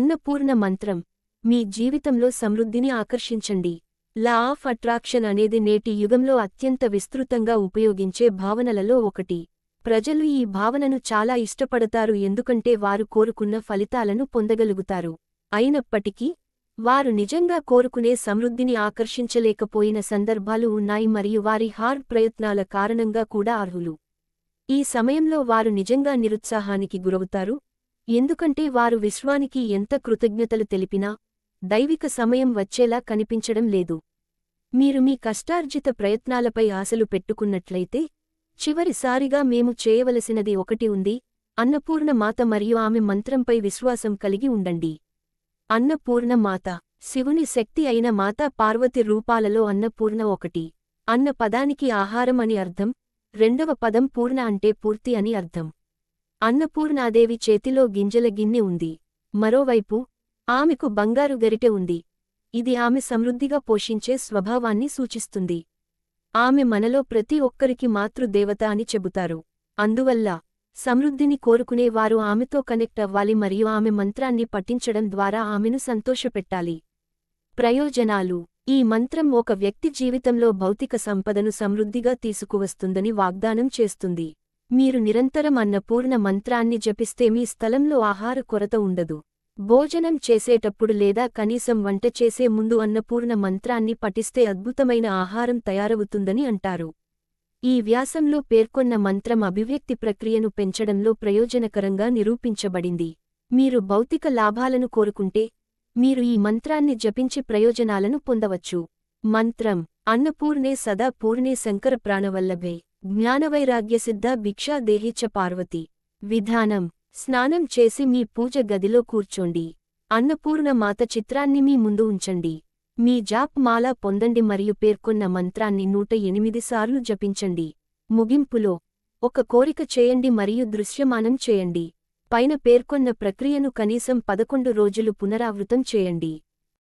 అన్నపూర్ణ మంత్రం మీ జీవితంలో సమృద్ధిని ఆకర్షించండి. లా ఆఫ్ అట్రాక్షన్ అనేది నేటి యుగంలో అత్యంత విస్తృతంగా ఉపయోగించే భావనలలో ఒకటి. ప్రజలు ఈ భావనను చాలా ఇష్టపడతారు ఎందుకంటే వారు కోరుకున్న ఫలితాలను పొందగలుగుతారు. అయినప్పటికీ వారు నిజంగా కోరుకునే సమృద్ధిని ఆకర్షించలేకపోయిన సందర్భాలు ఉన్నాయి మరియు వారి హార్డ్ ప్రయత్నాల కారణంగా కూడా అర్హులు. ఈ సమయంలో వారు నిజంగా నిరుత్సాహానికి గురవుతారు. ఎందుకంటే వారు విశ్వానికి ఎంత కృతజ్ఞతలు తెలిపినా దైవిక సమయం వచ్చేలా కనిపించడం లేదు. మీరు మీ కష్టార్జిత ప్రయత్నాలపై ఆశలు పెట్టుకున్నట్లయితే చివరిసారిగా మేము చేయవలసినది ఒకటి ఉంది అన్నపూర్ణ మాత మరియు ఆమె మంత్రంపై విశ్వాసం కలిగి ఉండండి. అన్నపూర్ణ మాత శివుని శక్తి అయిన మాతా పార్వతి రూపాలలో అన్నపూర్ణ ఒకటి. అన్న పదానికి ఆహారం అని అర్థం రెండవ పదం పూర్ణ అంటే పూర్తి అని అర్థం. అన్నపూర్ణాదేవి చేతిలో గింజల గిన్నె ఉంది. మరోవైపు ఆమెకు బంగారు గరిటె ఉంది. ఇది ఆమె సమృద్ధిగా పోషించే స్వభావాన్ని సూచిస్తుంది. ఆమె మనలో ప్రతి ఒక్కరికి మాతృదేవత అని చెబుతారు. అందువల్ల సమృద్ధిని కోరుకునే వారు ఆమెతో కనెక్ట్ అవ్వాలి మరియు ఆమె మంత్రాన్ని పఠించడం ద్వారా ఆమెను సంతోషపెట్టాలి. ప్రయోజనాలు. ఈ మంత్రం ఒక వ్యక్తి జీవితంలో భౌతిక సంపదను సమృద్ధిగా తీసుకువస్తుందని వాగ్దానం చేస్తుంది. మీరు నిరంతరం అన్నపూర్ణ మంత్రాన్ని జపిస్తే మీ స్థలంలో ఆహార కొరత ఉండదు. భోజనం చేసేటప్పుడు లేదా కనీసం వంట చేసే ముందు అన్నపూర్ణ మంత్రాన్ని పఠిస్తే అద్భుతమైన ఆహారం తయారవుతుందని అంటారు. ఈ వ్యాసంలో పేర్కొన్న మంత్రం అభివ్యక్తి ప్రక్రియను పెంచడంలో ప్రయోజనకరంగా నిరూపించబడింది. మీరు భౌతిక లాభాలను కోరుకుంటే మీరు ఈ మంత్రాన్ని జపించి ప్రయోజనాలను పొందవచ్చు. మంత్రం అన్నపూర్ణే సదా పూర్ణే శంకర ప్రాణవల్లభే. జ్ఞానవైరాగ్యసిద్ధ భిక్షా దేహిచ్చ పార్వతి. విధానం స్నానం చేసి మీ పూజ గదిలో కూర్చోండి. అన్నపూర్ణ మాత చిత్రాన్ని మీ ముందు ఉంచండి. మీ జాప్ మాల పొందండి మరియు పేర్కొన్న మంత్రాన్ని నూట ఎనిమిది సార్లు జపించండి. ముగింపులో ఒక కోరిక చేయండి మరియు దృశ్యమానం చేయండి. పైన పేర్కొన్న ప్రక్రియను కనీసం పదకొండు రోజులు పునరావృతం చేయండి.